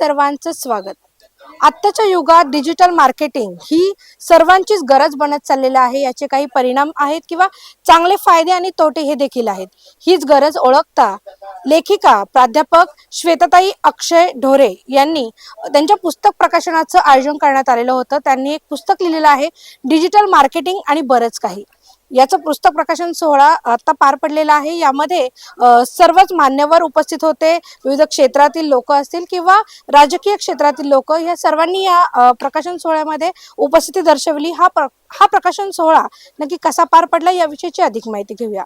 सर्वांचं स्वागत. आत्ताच्या युगात डिजिटल मार्केटिंग ही सर्वांचीच गरज बनत चाललेली आहे. याचे काही परिणाम आहेत किंवा चांगले फायदे आणि तोटे हे देखील आहेत. हीच गरज ओळखता लेखिका प्राध्यापक श्वेताताई अक्षय ढोरे यांनी त्यांच्या पुस्तक प्रकाशनाचं आयोजन करण्यात आलेलं होतं. त्यांनी एक पुस्तक लिहिलेलं आहे डिजिटल मार्केटिंग आणि बरंच काही. याचं पुस्तक प्रकाशन सोहळा आता पार पडलेला आहे. यामध्ये सर्वच मान्यवर उपस्थित होते. विविध क्षेत्रातील लोक असतील किंवा राजकीय क्षेत्रातील लोक या सर्वांनी या प्रकाशन सोहळ्यामध्ये उपस्थिती दर्शवली. हा प्र हा प्रकाशन सोहळा नक्की कसा पार पडला याविषयीची अधिक माहिती घेऊया.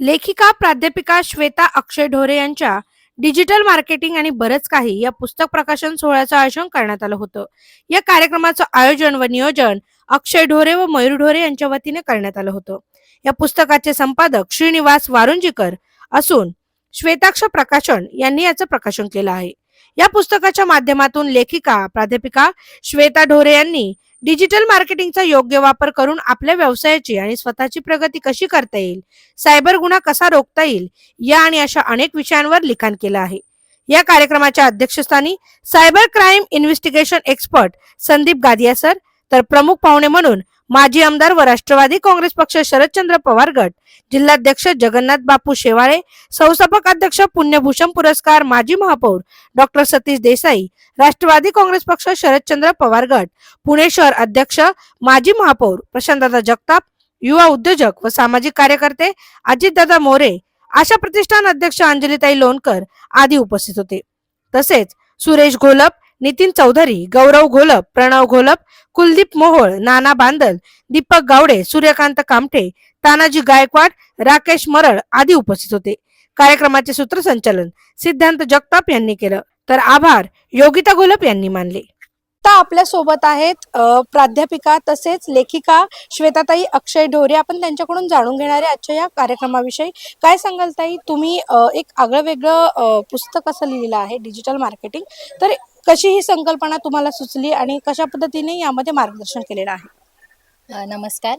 लेखिका प्राध्यापिका श्वेता अक्षय ढोरे यांच्या डिजिटल मार्केटिंग आणि बरंच काही या पुस्तक प्रकाशन सोहळ्याचं आयोजन करण्यात आलं होतं. या कार्यक्रमाचं आयोजन व नियोजन अक्षय ढोरे व मयूर ढोरे यांच्या वतीने करण्यात आलं होतं. या पुस्तकाचे संपादक श्रीनिवास वारुंजीकर असून श्वेताक्ष प्रकाशन यांनी याचं प्रकाशन केलं आहे. या पुस्तकाच्या माध्यमातून लेखिका प्राध्यापिका श्वेता ढोरे यांनी डिजिटल मार्केटिंगचा योग्य वापर करून आपल्या व्यवसायाची आणि स्वतःची प्रगती कशी करता येईल? सायबर गुन्हा कसा रोखता येईल? या आणि अशा अनेक विषयांवर लिखाण केलं आहे. या कार्यक्रमाच्या अध्यक्षस्थानी cyber crime investigation expert Sandeep Gadia sir तर प्रमुख पाहुणे म्हणून माजी आमदार व राष्ट्रवादी काँग्रेस पक्ष शरदचंद्र पवार गट जिल्हाध्यक्ष जगन्नाथ बापू शेवाळे संस्थापक अध्यक्ष पुण्यभूषण पुरस्कार माजी महापौर डॉक्टर सतीश देसाई राष्ट्रवादी काँग्रेस पक्ष शरदचंद्र पवार गट पुणे शहर अध्यक्ष माजी महापौर प्रशांतदादा जगताप युवा उद्योजक व सामाजिक कार्यकर्ते अजितदादा मोरे आशा प्रतिष्ठान अध्यक्ष अंजलीताई लोणकर आदी उपस्थित होते. तसेच सुरेश घोलप नितीन चौधरी गौरव घोलप प्रणव घोलप कुलदीप मोहोळ नाना बांदल दीपक गावडे सूर्यकांत कामठे तानाजी गायकवाड राकेश मरळ आदी उपस्थित होते. कार्यक्रमाचे सूत्रसंचालन सिद्धांत जगताप यांनी केलं. तर आभार योगिता घोलप यांनी मानले. आता आपल्यासोबत आहेत प्राध्यापिका तसेच लेखिका श्वेताताई अक्षय ढोरे. आपण त्यांच्याकडून जाणून घेणार आहे आजच्या या कार्यक्रमाविषयी. काय सांगाल ताई? तुम्ही एक आगळं वेगळं पुस्तक असं लिहिलेलं आहे डिजिटल मार्केटिंग. तर कशी ही संकल्पना तुम्हाला सुचली आणि कशा पद्धतीने यामध्ये मार्गदर्शन केलेलं आहे? नमस्कार.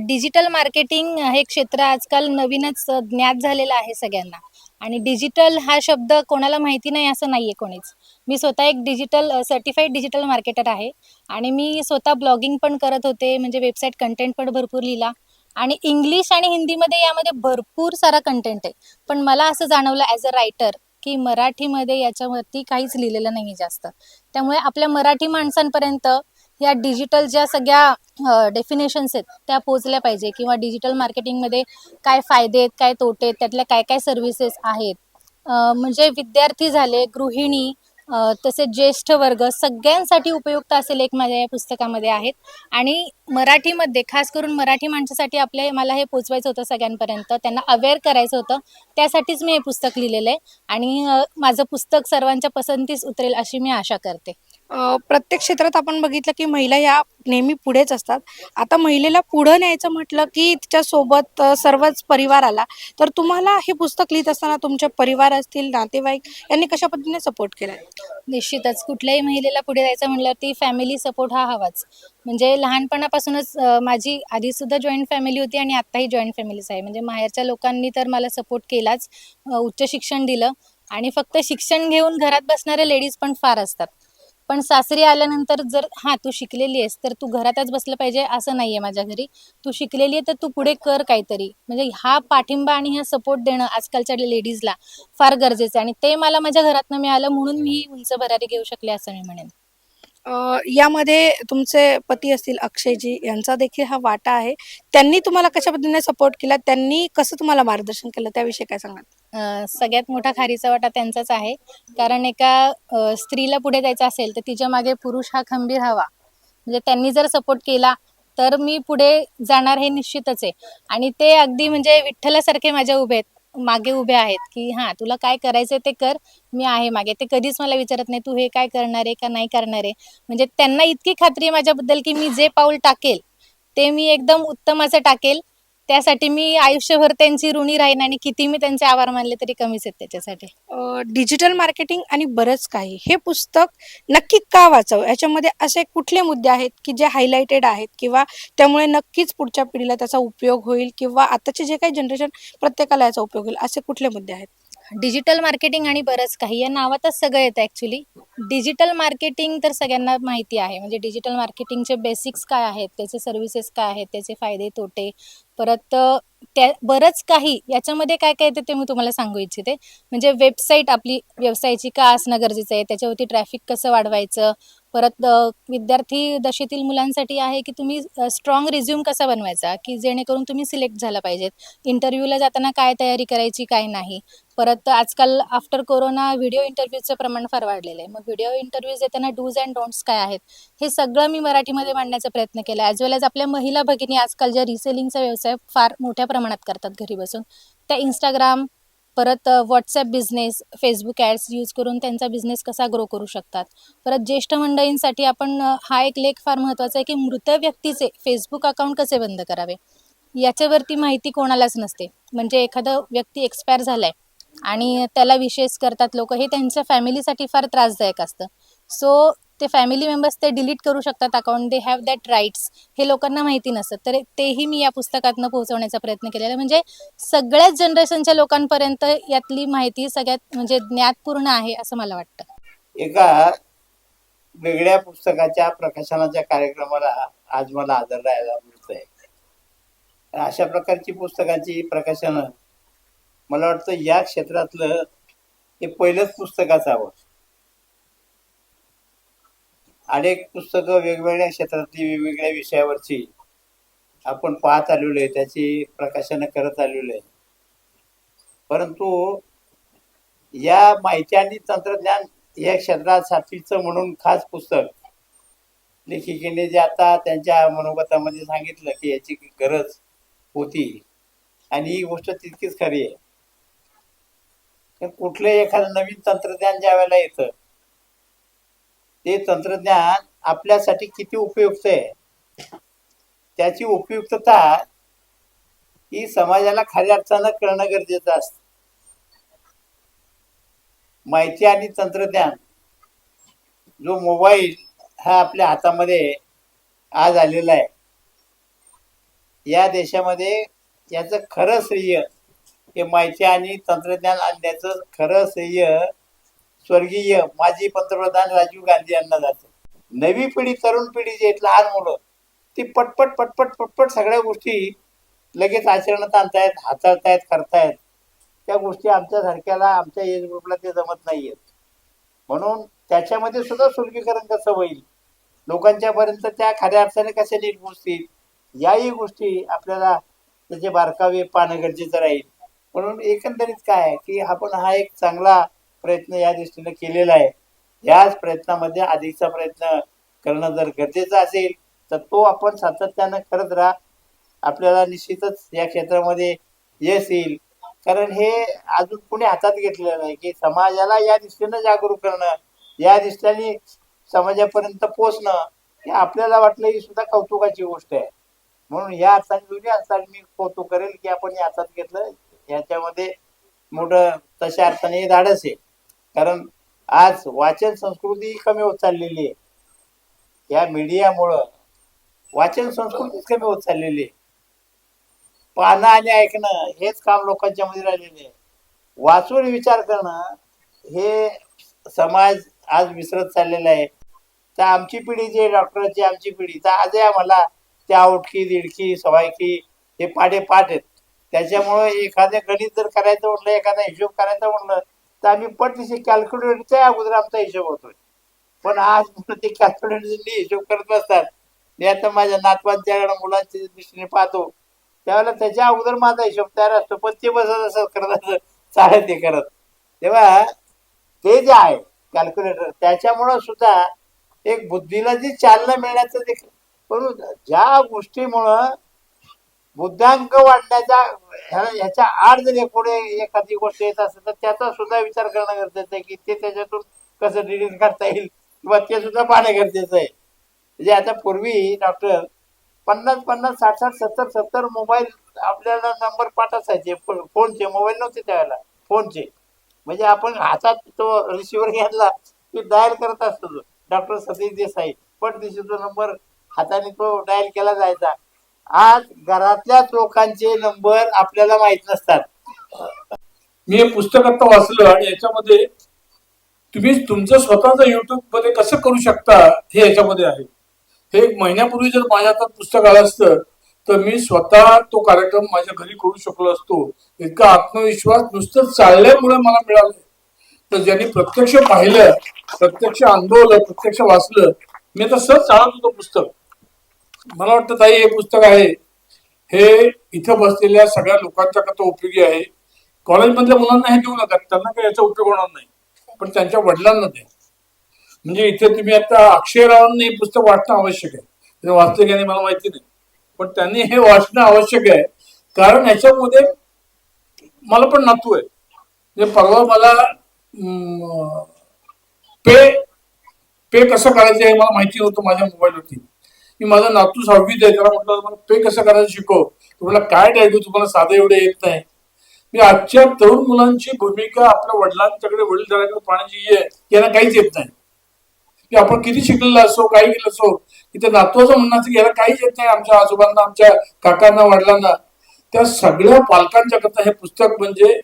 डिजिटल मार्केटिंग हे क्षेत्र आजकाल नवीनच ज्ञात झालेलं आहे सगळ्यांना. आणि डिजिटल हा शब्द कोणाला माहिती नाही असं नाही आहे कोणीच. मी स्वतः एक डिजिटल सर्टिफाईड डिजिटल मार्केटर आहे. आणि मी स्वतः ब्लॉगिंग पण करत होते म्हणजे वेबसाईट कंटेंट पण भरपूर लिहिला. आणि इंग्लिश आणि हिंदीमध्ये यामध्ये भरपूर सारा कंटेंट आहे. पण मला असं जाणवलं ॲज अ रायटर की मराठीमध्ये याच्यावरती काहीच लिहिलेलं नाही जास्त. त्यामुळे आपल्या मराठी माणसांपर्यंत या डिजिटल ज्या सगळ्या डेफिनेशन्स आहेत त्या पोचल्या पाहिजे. किंवा डिजिटल मार्केटिंगमध्ये काय फायदे आहेत काय तोटे आहेत त्यातल्या काय काय सर्व्हिसेस आहेत म्हणजे विद्यार्थी झाले गृहिणी तसेच ज्येष्ठ वर्ग सगळ्यांसाठी उपयुक्त असेल एक माझ्या या पुस्तकामध्ये आहेत. आणि मराठीमध्ये खास करून मराठी माणसासाठी आपल्या मला हे पोचवायचं होतं सगळ्यांपर्यंत त्यांना अवेअर करायचं होतं त्यासाठीच मी हे पुस्तक लिहिलेलं आहे. आणि माझं पुस्तक सर्वांच्या पसंतीस उतरेल अशी मी आशा करते. प्रत्येक क्षेत्रात आपण बघितलं की महिला या नेहमी पुढेच असतात. आता महिलेला पुढं न्यायचं म्हटलं की तिच्यासोबत सर्वच परिवार आला तर तुम्हाला हे पुस्तक लिहित असताना तुमचे परिवार असतील नातेवाईक यांनी कशा पद्धतीने सपोर्ट केला? निश्चितच. कुठल्याही महिलेला पुढे जायचं म्हटल्यावरती फॅमिली सपोर्ट हा हवाच. म्हणजे लहानपणापासूनच माझी आधी सुद्धा जॉईंट फॅमिली होती आणि आत्ताही जॉईंट फॅमिलीच आहे. म्हणजे माहेरच्या लोकांनी तर मला सपोर्ट केलाच उच्च शिक्षण दिलं. आणि फक्त शिक्षण घेऊन घरात बसणाऱ्या लेडीज पण फार असतात. पण सासरी आल्यानंतर जर हां तू शिकलेली आहेस तर तू घरातच बसलं पाहिजे असं नाही आहे माझ्या घरी. तू शिकलेली आहे तर तू पुढे कर काहीतरी. म्हणजे हा पाठिंबा आणि हा सपोर्ट देणं आजकालच्या लेडीजला फार गरजेचं आहे. आणि ते मला माझ्या घरातनं मिळालं म्हणून मी उंच भरारी घेऊ शकले असं मी म्हणेन. यामध्ये तुमचे पती असतील अक्षयजी यांचा देखील हा वाटा आहे. त्यांनी तुम्हाला कशा पद्धतीने सपोर्ट केला? त्यांनी कसं तुम्हाला मार्गदर्शन केलं? त्याविषयी काय सांगाल? सगळ्यात मोठा खारीचा वाटा त्यांचाच आहे. कारण एका स्त्रीला पुढे जायचं असेल तर तिच्यामागे पुरुष हा खंबीर हवा. म्हणजे त्यांनी जर सपोर्ट केला तर मी पुढे जाणार हे निश्चितच आहे. आणि ते अगदी म्हणजे विठ्ठलासारखे माझ्या उभे आहेत मागे उभे आहेत की हां तुला काय करायचं ते कर मी आहे मागे. ते कधीच मला विचारत नाही तू हे काय करणार आहे का नाही करणार आहे? म्हणजे त्यांना इतकी खात्री आहे माझ्याबद्दल की मी जे पाऊल टाकेल ते मी एकदम उत्तम असं टाकेल. त्यासाठी मी आयुष्यभर त्यांची ऋणी राहीन आणि किती मी त्यांचे आभार मानले तरी कमीच आहेत त्याच्यासाठी. डिजिटल मार्केटिंग आणि बरंच काही. हे पुस्तक नक्की का वाचावं? याच्यामध्ये असे कुठले मुद्दे आहेत की जे हायलाइटेड आहेत किंवा त्यामुळे नक्कीच पुढच्या पिढीला त्याचा उपयोग होईल किंवा आताचे जे काही जनरेशन प्रत्येकाला याचा उपयोग होईल असे कुठले मुद्दे आहेत? डिजिटल मार्केटिंग आणि बरंच काही. या नावातच सगळं येतं ॲक्च्युली डिजिटल मार्केटिंग तर सगळ्यांना माहिती आहे. म्हणजे डिजिटल मार्केटिंगचे बेसिक्स काय आहेत? त्याचे सर्व्हिसेस काय आहेत? त्याचे फायदे तोटे. परत त्या बरंच काही याच्यामध्ये काय काय येते ते मी तुम्हाला सांगू इच्छिते. म्हणजे वेबसाईट आपली व्यवसायाची का असणं गरजेचं आहे? त्याच्यावरती ट्रॅफिक कसं वाढवायचं? परत विद्यार्थी दशेतील मुलांसाठी आहे की तुम्ही स्ट्रॉंग रिझ्यूम कसा बनवायचा? की जेणेकरून तुम्ही सिलेक्ट झाला पाहिजेत. इंटरव्ह्यूला जाताना काय तयारी करायची काय नाही? परत आजकाल आफ्टर कोरोना व्हिडिओ इंटरव्ह्यूचं प्रमाण फार वाढलेलं आहे. मग व्हिडिओ इंटरव्ह्यूज देताना डूज अँड डोंट्स काय आहेत? हे सगळं मी मराठीमध्ये मांडण्याचा प्रयत्न केला. ॲज वेल एज आपल्या महिला भगिनी आजकाल ज्या रिसेलिंगचा व्यवसाय फार मोठ्या प्रमाणात करतात घरी बसून. त्या इंस्टाग्राम परत WhatsApp business Facebook ads use करून त्यांचा बिझनेस कसा ग्रो करू शकतात. परत ज्येष्ठ मंडळींसाठी आपण हा एक लेख फार महत्त्वाचा आहे की मृत व्यक्तीचे फेसबुक अकाउंट कसे बंद करावे? याच्यावरती माहिती कोणालाच नसते. म्हणजे एखादं व्यक्ती एक्सपायर झालाय आणि त्याला विशेष करतात लोक हे त्यांच्या फॅमिलीसाठी फार त्रासदायक असतं. सो ते फॅमिली मेंबर्स ते डिलीट करू शकतात account they have that rights हे लोकांना माहिती नसतं. तर तेही मी या पुस्तकातनं पोहोचवण्याचा प्रयत्न केलेला आहे. म्हणजे सगळ्याच जनरेशनच्या लोकांपर्यंत यातली माहिती सगळ्यात म्हणजे ज्ञातपूर्ण आहे असं मला वाटतं. एका वेगळ्या पुस्तकाच्या प्रकाशनाच्या कार्यक्रमाला आज मला आदर राहायला मिळत आहे अशा प्रकारची पुस्तकाची प्रकाशनं मला वाटतं या क्षेत्रातलं हे पहिलंच पुस्तक असावं. अनेक पुस्तकं वेगवेगळ्या क्षेत्रातली वेगवेगळ्या विषयावरची आपण पाहत आलेलो आहे त्याची प्रकाशनं करत आलेलो आहे. परंतु या माहिती आणि तंत्रज्ञान या क्षेत्रासाठीचं म्हणून खास पुस्तक लेखिकेने जे आता त्यांच्या मनोगतामध्ये सांगितलं की याची गरज होती. आणि ही गोष्ट तितकीच खरी आहे. कुठलं कुठलंही एखादं नवीन तंत्रज्ञान ज्या वेळेला येतं ते तंत्रज्ञान आपल्यासाठी किती उपयुक्त आहे? त्याची उपयुक्तता ही समाजाला खऱ्या अर्थानं कळणं गरजेचं असतं. माहिती आणि तंत्रज्ञान जो मोबाईल हा आपल्या हातामध्ये आज आलेला आहे. या देशामध्ये याचं खरं श्रेय हे माहिती आणि तंत्रज्ञान आणण्याचं खरं श्रेय स्वर्गीय माजी पंतप्रधान राजीव गांधी यांना जातं. नवी पिढी तरुण पिढी जी आहेत लहान मुलं ती पटपट पटपट पटपट सगळ्या गोष्टी लगेच आचरणात आणतायत हाताळतायत करतायत. त्या गोष्टी आमच्यासारख्याला आमच्या एज ग्रुपला ते जमत नाहीयेत. म्हणून त्याच्यामध्ये सुद्धा सुलगीकरण कसं होईल? लोकांच्या पर्यंत त्या खऱ्या अर्थाने कशा नीट पोचतील याही गोष्टी आपल्याला त्याचे बारकावे पाहणं गरजेचं राहील. म्हणून एकंदरीत काय आहे की आपण हा एक चांगला प्रयत्न या दृष्टीने केलेला आहे. याच प्रयत्नामध्ये अधिकचा प्रयत्न करणं जर गरजेचं असेल तर तो आपण सातत्यानं करत राहा. आपल्याला निश्चितच या क्षेत्रामध्ये यश येईल. कारण हे अजून कुणी हातात घेतलेलं नाही की समाजाला या दृष्टीनं जागरूक करणं या दृष्टीने समाजापर्यंत पोचणं हे आपल्याला वाटलं ही सुद्धा कौतुकाची गोष्ट आहे. म्हणून या अर्थाने दोन्ही अर्थाने मी कौतुक करेल की आपण हे हातात घेतलं याच्यामध्ये मोठं तशा अर्थाने धाडस आहे. कारण आज वाचन संस्कृती कमी होत चाललेली आहे. या मीडियामुळं वाचन संस्कृतीच कमी होत चाललेली आहे. पाहणं आणि ऐकणं हेच काम लोकांच्या मध्ये राहिलेले आहे. वाचून विचार करणं हे समाज आज विसरत चाललेला आहे. तर आमची पिढी जी आहे डॉक्टरांची आमची पिढी तर आजही आम्हाला त्या आवडकी दिडकी सवायकी हे पाठे पाठ आहेत. त्याच्यामुळे एखादं गणित जर करायचं म्हटलं एखादा हिशोब करायचा म्हटलं तर आम्ही पटदिशी कॅल्क्युलेटरच्या अगोदर आमचा हिशोब होतोय. पण आज मुलं ते कॅल्क्युलेटरनी हिशोब करत बसतात मी आता माझ्या नातवांच्या मुलांच्या दृष्टीने पाहतो. त्यावेळेला त्याच्या अगोदर माझा हिशोब तयार असतो पण ते बसत असं करत असं चालेल ते करत. तेव्हा ते जे आहे कॅल्क्युलेटर त्याच्यामुळं सुद्धा एक बुद्धीला जी चालना मिळण्याचं ते पण ज्या गोष्टीमुळं बुद्धांक वाढण्याच्या ह्या- ह्याच्या आड जर पुढे एखादी गोष्ट येत असेल तर त्याचा सुद्धा विचार करणं गरजेचं आहे की ते त्याच्यातून कसं डिलीट करता येईल किंवा ते सुद्धा पाहणं गरजेचं आहे. म्हणजे आता पूर्वी डॉक्टर पन्नास पन्नास साठ साठ सत्तर सत्तर मोबाईल आपल्याला नंबर पाठ असायचे. फोनचे मोबाईल नव्हते त्यावेळेला. फोनचे. म्हणजे आपण हातात तो रिसिव्हर घेतला की डायल करत असतो. डॉक्टर सतीश देसाई. पण दिवशी तो नंबर हाताने तो डायल केला जायचा. आज घरातल्याच लोकांचे नंबर आपल्याला माहीत नसतात. मी हे पुस्तक आता वाचलं आणि याच्यामध्ये तुम्ही तुमचं स्वतःचं युट्यूबमध्ये कसं करू शकता हे याच्यामध्ये आहे. हे एक महिन्यापूर्वी जर माझ्या हातात पुस्तक आलं असतं तर मी स्वतः तो कार्यक्रम माझ्या घरी करू शकलो असतो. इतका आत्मविश्वास नुसतं चालल्यामुळे मला मिळालं. तर ज्यांनी प्रत्यक्ष पाहिलं प्रत्यक्ष अनुभवलं प्रत्यक्ष वाचलं मी आता सहज चालत होतो पुस्तक. मला वाटतं ताई हे पुस्तक आहे. हे इथं बसलेल्या सगळ्या लोकांच्या करता उपयोगी आहे. कॉलेजमधल्या मुलांना हे देऊ नका त्यांना काही याचा उपयोग होणार नाही. पण त्यांच्या वडिलांना द्या. म्हणजे इथे तुम्ही आता अक्षयरावांनी हे पुस्तक वाचणं आवश्यक आहे. ते वाचले की नाही मला माहिती नाही. पण त्यांनी हे वाचणं आवश्यक आहे. कारण ह्याच्यामध्ये मला पण नातू आहे. म्हणजे परवा मला पे पे कसं करायचं हे मला माहिती नव्हतं माझ्या मोबाईलवरती. मी माझा नातू सहावीत आहे त्याला म्हटलं तुम्हाला पे कसं करायचं शिकव? तुम्हाला काय द्यायचं तुम्हाला साधं एवढं येत नाही. मी आजच्या तरुण मुलांची भूमिका आपल्या वडिलांच्याकडे वडीलधाऱ्याकडे पाहण्याची ही आहे यांना काहीच येत नाही. की आपण किती शिकलेलं असो काही केलं असो की त्या नातवाचं म्हणणं असं की याला काहीच येत नाही आमच्या आजोबांना आमच्या काकांना वडिलांना. त्या सगळ्या पालकांच्या करता हे पुस्तक म्हणजे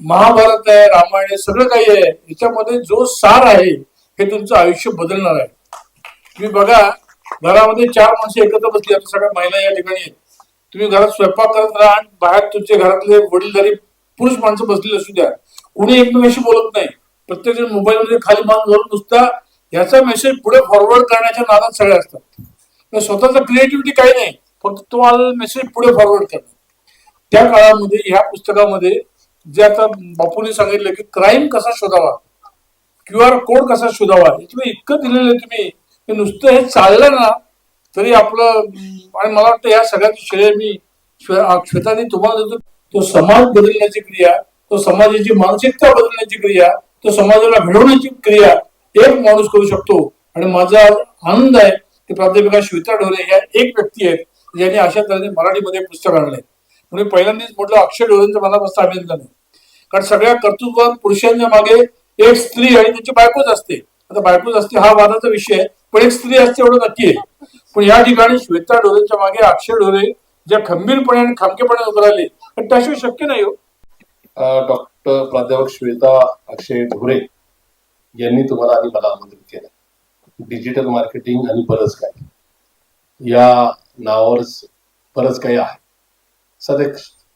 महाभारत आहे रामायण आहे सगळं काही आहे. याच्यामध्ये जो सार आहे हे तुमचं आयुष्य बदलणार आहे. तुम्ही बघा घरामध्ये चार माणसे एकत्र बसली आता सगळ्या महिला या ठिकाणी आहेत. तुम्ही घरात स्वयंपाक करत राहा आणि बाहेर तुमच्या घरातले वडीलधारी पुरुष माणसं बसलेली असू द्या कुणी एकमेकाशी बोलत नाही. प्रत्येक जण मोबाईल मध्ये खाली मान घालून नुसता याचा मेसेज पुढे फॉरवर्ड करण्याच्या नादात सगळे असतात. स्वतःचा क्रिएटिव्हिटी काही नाही फक्त तो मेसेज पुढे फॉरवर्ड करणं. त्या काळामध्ये ह्या पुस्तकामध्ये जे आता बापूने सांगितलं की क्राईम कसा शोधावा क्यू आर कोड कसा शोधावा इतकं दिलेलं आहे तुम्ही. नुसतं हे चाललं ना तरी आपलं आणि मला वाटतं या सगळ्याचं श्रेय मी श्वेताने तुम्हाला देतो. तो समाज बदलण्याची क्रिया तो समाजाची मानसिकता बदलण्याची क्रिया तो समाजाला घडवण्याची क्रिया एक माणूस करू शकतो. आणि माझा आनंद आहे की प्राध्यापिका श्वेता ढोरे ह्या एक व्यक्ती आहेत ज्यांनी अशा तऱ्हेने मराठीमध्ये पुस्तक आणलंय. म्हणून पहिल्यांदाच म्हटलं अक्षय ढोरेंचं मनापासून अभिनंदन आहे. कारण सगळ्या कर्तृत्ववान पुरुषांच्या मागे एक स्त्री आणि त्यांची बायकोच असते. आता बायकोच असते हा वादाचा विषय आहे. पण एक स्त्री असते एवढं नक्की आहे. पण या ठिकाणी श्वेता डोरेच्या मागे अक्षय ढोरे ज्या खंबीरपणे आणि खामकेपणे उभं राहिले आणि त्याशिवाय शक्य नाही हो. डॉक्टर प्राध्यापक श्वेता अक्षय ढोरे यांनी तुम्हाला आणि मला आमंत्रित केलं. डिजिटल मार्केटिंग आणि बरंच काय? या नावावर बरंच काही आहे? सध्या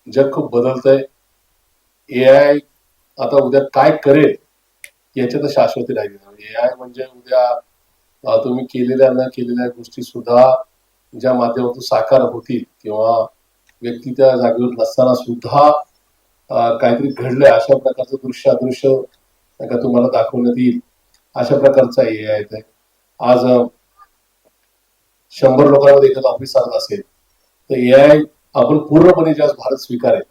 जग खूप बदलतंय. ए आय आता उद्या काय करेल याच्यात शाश्वती राहिली ए आय म्हणजे उद्या तुम्ही केलेल्या न केलेल्या गोष्टी सुद्धा ज्या माध्यमातून साकार होतील किंवा व्यक्ती त्या जागेवर नसताना सुद्धा काहीतरी घडलंय अशा प्रकारचं दृश्य अदृश्य का तुम्हाला दाखवण्यात येईल. अशा प्रकारचा ए आय आहे आज शंभर लोकांमध्ये एखादा ऑफिस चालत असेल तर ए आय आपण पूर्णपणे ज्या भारत स्वीकारेल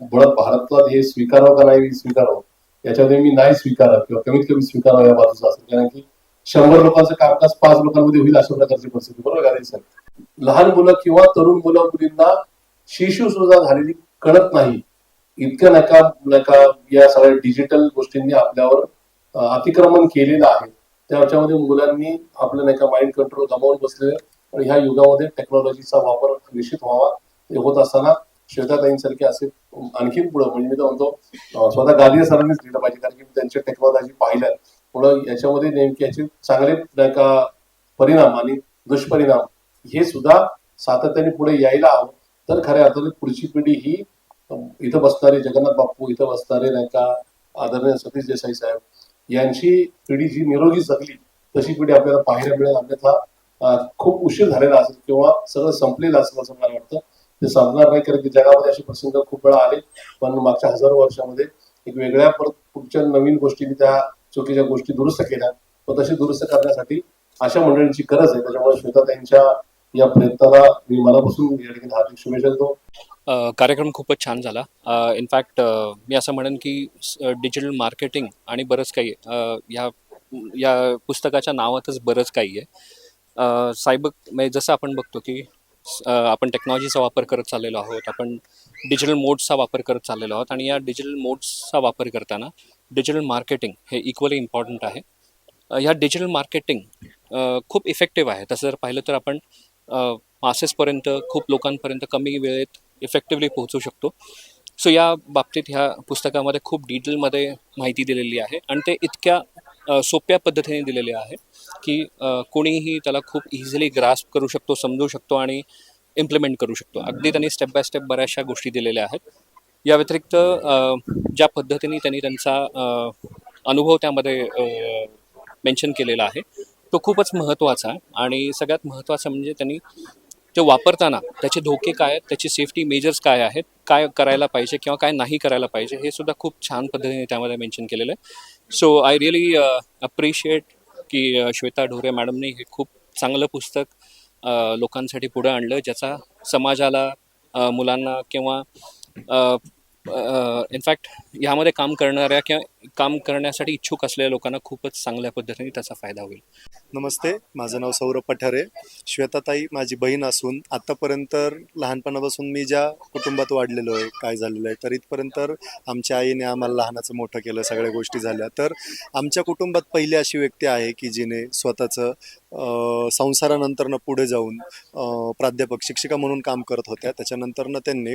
मुळात भारतात हे स्वीकारावं का नाही स्वीकारावं याच्यामध्ये मी नाही स्वीकारावं किंवा कमीत कमी स्वीकारावं या बाजूचा असेल. कारण की शंभर लोकांचं कामकाज पाच लोकांमध्ये होईल अशा प्रकारची परिस्थिती. बरोबर आहे सर लहान मुलं किंवा तरुण मुलं मुलींना शिशु सुद्धा झालेली कळत नाही. इतकं नका नका या सगळ्या डिजिटल गोष्टींनी आपल्यावर अतिक्रमण केलेलं आहे. त्याच्यामध्ये मुलांनी आपलं नाही का माइंड कंट्रोल गमावून बसले आणि ह्या युगामध्ये टेक्नॉलॉजीचा वापर निश्चित व्हावा. ते होत असताना श्वेताताईंसारखे असे आणखीन पुढं म्हणजे मी तर म्हणतो स्वतः गांधी सरांनीच लिहिलं पाहिजे. कारण की त्यांच्या टेक्नॉलॉजी पाहिल्या पुढं याच्यामध्ये नेमके याचे चांगले नाही का परिणाम आणि दुष्परिणाम हे सुद्धा सातत्याने पुढे यायला हवं. तर खऱ्या अर्थाने पुढची पिढी ही इथं बसणारे जगन्नाथ बापू इथं बसणारे नाही का आदरणीय सतीश देसाई साहेब यांची पिढी जी निरोगी जगली तशी पिढी आपल्याला पाहायला मिळेल. अन्यथा खूप उशीर झालेला असेल किंवा सगळं संपलेलं असेल असं मला वाटतं. ते संपणार नाही कारण की जगामध्ये असे प्रसंग खूप वेळा आले. पण मागच्या हजारो वर्षामध्ये एक वेगळ्या पुढच्या नवीन गोष्टीने त्या चुकीच्या गोष्टी दुरुस्त केल्या व तशी दुरुस्त करण्यासाठी अशा मंडळींची गरज आहे. त्याच्यामुळे श्वेता त्यांच्या या प्रयत्नाला मी मनापासून या ठिकाणी हार्दिक शुभेच्छा देतो. कार्यक्रम खूपच छान झाला. इनफॅक्ट मी असं म्हणेन की डिजिटल मार्केटिंग आणि बरंच काही अ, या या पुस्तकाच्या नावातच बरंच काही आहे. सायबर म्हणजे जसं आपण बघतो की आपण टेक्नॉलॉजीचा वापर करत चाललेलो आहोत आपण डिजिटल मोड्सचा वापर करत चाललेलो आहोत आणि या डिजिटल मोड्सचा वापर करताना डिजिटल मार्केटिंग हे इक्वली इम्पॉर्टंट आहे. ह्या डिजिटल मार्केटिंग खूप इफेक्टिव्ह आहे. तसं जर पाहिलं तर आपण मासेसपर्यंत खूप लोकांपर्यंत कमी वेळेत इफेक्टिव्हली पोहोचू शकतो. सो या बाबतीत ह्या पुस्तकामध्ये खूप डिटेलमध्ये माहिती दिलेली आहे आणि ते इतक्या सोप्या पद्धतीने दिलेले आहे की कोणीही त्याला खूप इझिली ग्रास्प करू शकतो समजू शकतो आणि इम्प्लिमेंट करू शकतो. अगदी त्यांनी स्टेप बाय स्टेप बऱ्याचशा गोष्टी दिलेल्या आहेत. या व्यतिरिक्त ज्या पद्धतीने त्यांनी त्यांचा अनुभव त्यामध्ये मेन्शन केलेला आहे तो खूपच महत्त्वाचा आहे. आणि सगळ्यात महत्त्वाचं म्हणजे त्यांनी ते वापरताना त्याचे धोके काय आहेत त्याची सेफ्टी मेजर्स काय आहेत काय करायला पाहिजे किंवा काय नाही करायला पाहिजे हे सुद्धा खूप छान पद्धतीने त्यामध्ये मेन्शन केलेलं आहे. सो आय रिअली अप्रिशिएट की श्वेता ढोरे मॅडमने हे खूप चांगलं पुस्तक लोकांसाठी पुढं आणलं ज्याचा समाजाला मुलांना किंवा इनफॅक्ट ह्यामध्ये काम करणाऱ्या किंवा काम करण्यासाठी इच्छुक असलेल्या लोकांना खूपच चांगल्या पद्धतीने त्याचा फायदा होईल. नमस्ते माझं नाव सौरभ पठारे. श्वेताताई माझी बहीण असून आत्तापर्यंत लहानपणापासून मी ज्या कुटुंबात वाढलेलो आहे काय झालेलं आहे तर इथपर्यंत आमच्या आईने आम्हाला लहानाचं मोठं केलं सगळ्या गोष्टी झाल्या. तर आमच्या कुटुंबात पहिली अशी व्यक्ती आहे की जिने स्वतःचं संसारानंतरनं पुढे जाऊन प्राध्यापक शिक्षिका म्हणून काम करत होत्या. त्याच्यानंतरनं त्यांनी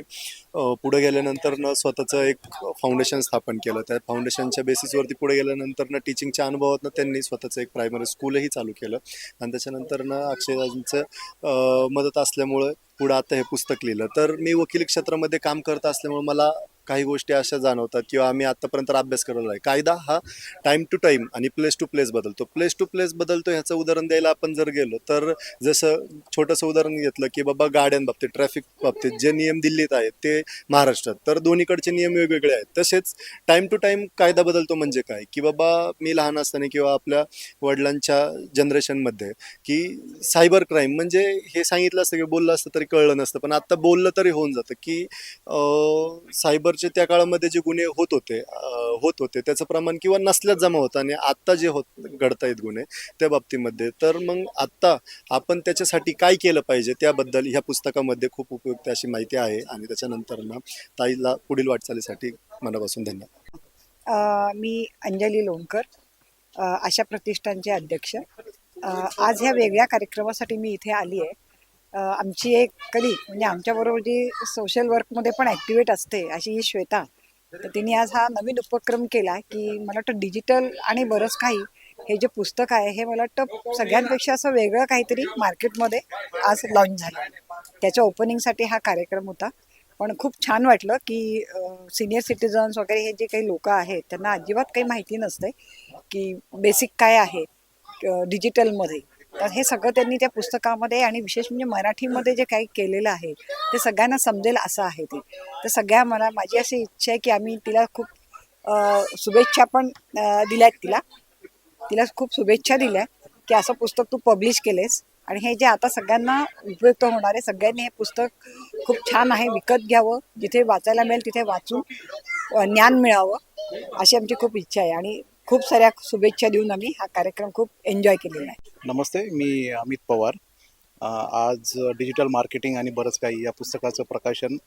पुढे गेल्यानंतरनं स्वतःचं एक फाउंडेशन स्थापन केलं. त्या फाउंडेशनच्या बेसिसवरती पुढे गेल्यानंतरनं टीचिंगच्या अनुभवातनं त्यांनी स्वतःचं एक प्रायमरी स्कूलही चालू केलं. आणि त्याच्यानंतरनं अक्षयदांचं मदत असल्यामुळं पुढं आता हे पुस्तक लिहिलं. तर मी वकिली क्षेत्रामध्ये काम करत असल्यामुळे मला काही गोष्टी अशा जाणवतात किंवा आम्ही आत्तापर्यंत अभ्यास करायला आहे कायदा हा टाईम टू टाईम आणि प्लेस टू प्लेस बदलतो. प्लेस टू प्लेस बदलतो ह्याचं उदाहरण द्यायला आपण जर गेलो तर जसं छोटंसं उदाहरण घेतलं की बाबा गाड्यांबाबतीत ट्रॅफिक बाबतीत जे नियम दिल्लीत आहेत ते महाराष्ट्रात तर दोन्हीकडचे नियम वेगवेगळे आहेत. तसेच टाईम टू टाईम कायदा बदलतो म्हणजे काय? की बाबा मी लहान असताना किंवा आपल्या वडिलांच्या जनरेशनमध्ये की सायबर क्राईम म्हणजे हे सांगितलं असतं की बोललं असतं तरी कळलं नसतं पण आत्ता बोललं तरी होऊन जातं की सायबर पूर्वीचे त्या काळामध्ये जे गुन्हे होत होते होत होते त्याचं प्रमाण किंवा नसल्यात जमा होतं आणि आत्ता जे होत घडतायत गुन्हे त्या बाबतीमध्ये तर मग आत्ता आपण त्याच्यासाठी काय केलं पाहिजे त्याबद्दल ह्या पुस्तकामध्ये खूप उपयुक्त अशी माहिती आहे आणि त्याच्यानंतर ना ताईला पुढील वाटचालीसाठी मनापासून धन्यवाद. मी अंजली लोणकर अशा आशा प्रतिष्ठानचे अध्यक्ष. आज ह्या वेगळ्या कार्यक्रमासाठी मी इथे आली आहे. आमची एक कधी म्हणजे आमच्याबरोबर जी सोशल वर्कमध्ये पण ॲक्टिवेट असते अशी ही श्वेता. तर तिने आज हा नवीन उपक्रम केला की मला वाटतं डिजिटल आणि बरंच काही हे जे पुस्तक आहे हे मला वाटतं सगळ्यांपेक्षा असं वेगळं काहीतरी मार्केटमध्ये आज लॉन्च झालं. त्याच्या ओपनिंगसाठी हा कार्यक्रम होता. पण खूप छान वाटलं की सिनियर सिटीजन्स वगैरे हे जे काही लोक आहेत त्यांना अजिबात काही माहिती नसते की बेसिक काय आहे डिजिटलमध्ये तर हे सगळं त्यांनी त्या पुस्तकामध्ये आणि विशेष म्हणजे मराठीमध्ये जे काही केलेलं आहे ते सगळ्यांना समजेल असं आहे ते. तर सगळ्या मला माझी अशी इच्छा आहे की आम्ही तिला खूप शुभेच्छा पण दिल्या दिल्यात तिला. तिला खूप शुभेच्छा दिल्या की असं पुस्तक तू पब्लिश केलेस आणि हे जे आता सगळ्यांना उपयुक्त होणार आहे सगळ्यांनी हे पुस्तक खूप छान आहे विकत घ्यावं. जिथे वाचायला मिळेल तिथे वाचून ज्ञान मिळावं अशी आमची खूप इच्छा आहे. आणि खूप साऱ्या शुभेच्छा देऊन आम्ही हा कार्यक्रम खूप एन्जॉय केलेला आहे. नमस्ते मी अमित पवार. आज डिजिटल मार्केटिंग आणि बरंच काही या पुस्तकाचं प्रकाशन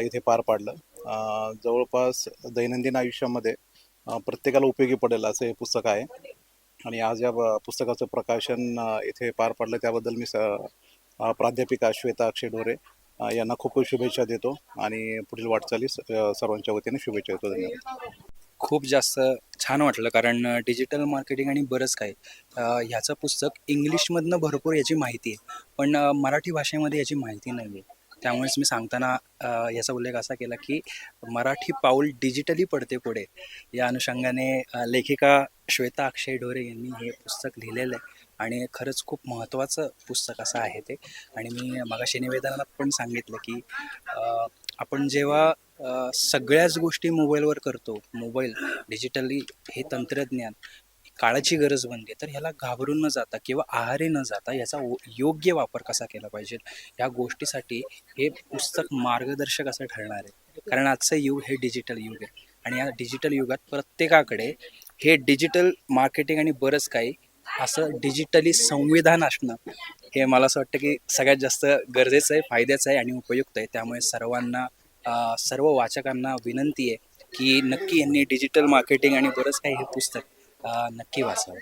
इथे पार पाडलं. जवळपास दैनंदिन आयुष्यामध्ये प्रत्येकाला उपयोगी पडेल असं हे पुस्तक आहे. आणि आज या ब- पुस्तकाचं प्रकाशन इथे पार पाडलं त्याबद्दल मी स प्राध्यापिका श्वेता अक्षय ढोरे यांना खूप खूप शुभेच्छा देतो. आणि पुढील वाटचालीस सर्वांच्या वतीने शुभेच्छा देतो. धन्यवाद. खूप जास्त छान वाटलं कारण डिजिटल मार्केटिंग आणि बरंच काही. ह्याचं पुस्तक इंग्लिशमधनं भरपूर याची माहिती आहे पण मराठी भाषेमध्ये याची माहिती नाही आहे त्यामुळेच मी सांगताना याचा उल्लेख असा केला की मराठी पाऊल डिजिटली पडते पुढे. या अनुषंगाने लेखिका श्वेता अक्षय ढोरे यांनी हे पुस्तक लिहिलेलं आहे आणि खरंच खूप महत्त्वाचं पुस्तक असं आहे ते. आणि मी मगाशी निवेदनात पण सांगितलं की आपण जेव्हा सगळ्याच गोष्टी मोबाईलवर करतो. मोबाईल डिजिटली हे तंत्रज्ञान काळाची गरज बनली तर ह्याला घाबरून न जाता किंवा आहारी न जाता याचा ओ- योग्य वापर कसा केला पाहिजे? या गोष्टीसाठी हे पुस्तक मार्गदर्शक असं ठरणार आहे. कारण आजचं युग हे डिजिटल युग आहे. आणि या डिजिटल युगात प्रत्येकाकडे हे डिजिटल मार्केटिंग आणि बरंच काही असं डिजिटली संविधान असणं हे मला असं वाटतं की सगळ्यात जास्त गरजेचं आहे फायद्याचं आहे आणि उपयुक्त आहे. त्यामुळे सर्वांना सर्व वाचकांना विनंती आहे की नक्की यांनी डिजिटल मार्केटिंग आणि बरंच काही हे पुस्तक नक्की वाचावं.